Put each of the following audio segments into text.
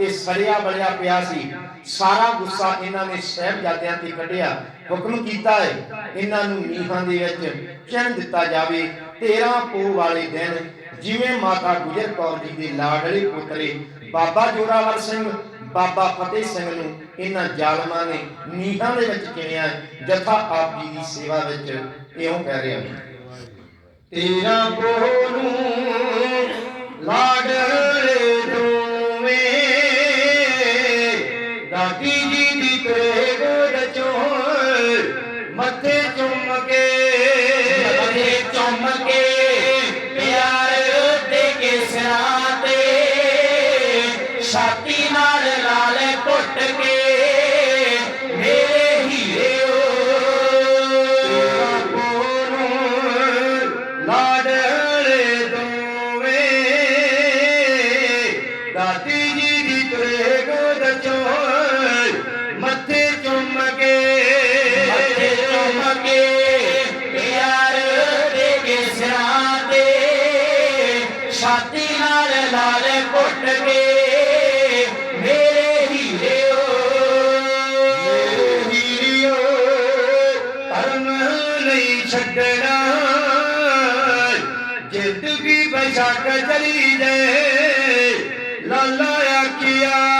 ਇਹ ਸੜਿਆ ਬਲਿਆ ਪਿਆ ਸੀ। ਸਾਰਾ ਗੁੱਸਾ ਇਹਨਾਂ ਨੇ ਸਹਿਬਜ਼ਾਦਿਆਂ ਤੇ ਕੱਢਿਆ। ਹੁਕਮ ਕੀਤਾ ਹੈ, ਇਹਨਾਂ ਨੂੰ ਨੀਹਾਂ ਦੇ ਵਿੱਚ ਚਿਣ ਦਿੱਤਾ ਜਾਵੇ। 13 ਪੋ ਵਾਲੇ ਦਿਨ ਜਿਵੇਂ ਮਾਤਾ ਗੁਜਰ ਕੌਰ ਜੀ ਦੇ ਲਾਡਲੇ ਪੁੱਤਰੇ ਬਾਬਾ ਜੋਰਾਵਰ ਸਿੰਘ, ਬਾਬਾ ਫਤਿਹ ਸਿੰਘ ਨੂੰ ਇਹਨਾਂ ਜ਼ਾਲਮਾਂ ਨੇ ਨੀਹਾਂ ਦੇ ਵਿੱਚ ਚਿਣਿਆ। ਜਥਾ ਆਪ ਜੀ ਦੀ ਸੇਵਾ ਵਿੱਚ ਇਉਂ ਕਹਿ ਰਿਹਾ ਤੇਰਾ ਕੋਨੂੰ ਲਾਡਲੇ ਦਾਦੀ ਜੀ ਛਾਤੀ ਨਾਲ ਲਾਲ ਘੁੱਟ ਕੇ ਮੇਰੇ ਹੀਰਿਓ ਮੇਰੇ ਹੀਰਿਓ ਧਰਮ ਨਹੀਂ ਛੱਡਣਾ। ਜ਼ਿੰਦਗੀ ਬਸ਼ੱਕ ਚਲੀ ਦੇ ਲਾਲਾ ਆਖਿਆ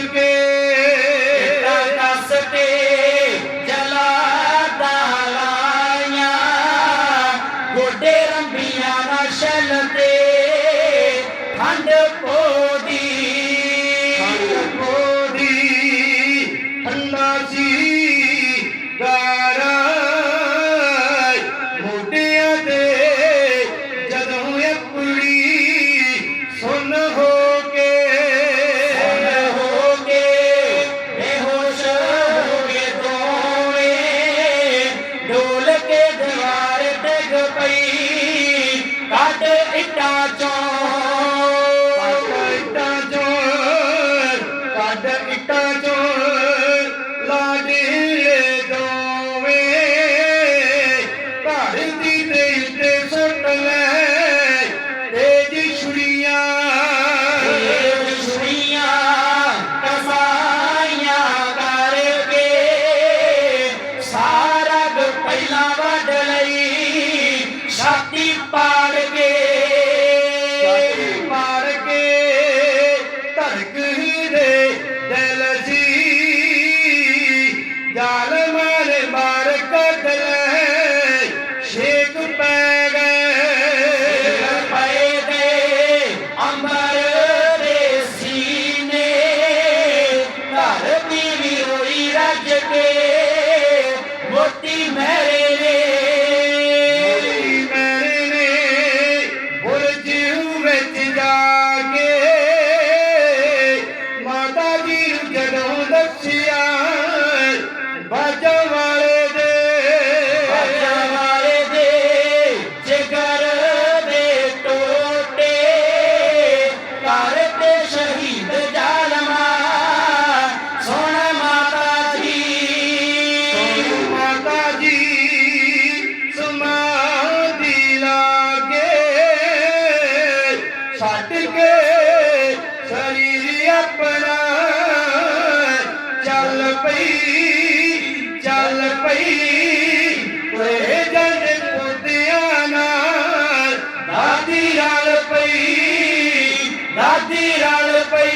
ਕੱਸ ਕੇ ਇੱਟਾਂ ਜਲਾ ਲਾਈਆਂ ਗੋਡੇ ਰੰਬੀਆਂ ਨਾ ਛਲ আমাদের এটা জয় ਪਾੜ ਕੇ ਛਾਤੀ ਪਾੜ ਕੇ ਧੜਕ ਦੇ ਦਿਲ ਸੀ ਜਾਲ ਮਾਰੇ ਮਾਰ ਕੱਢ ਛੱਡ ਕੇ ਸਰੀਰ ਆਪਣਾ ਚੱਲ ਪਈ ਚੱਲ ਪਈ।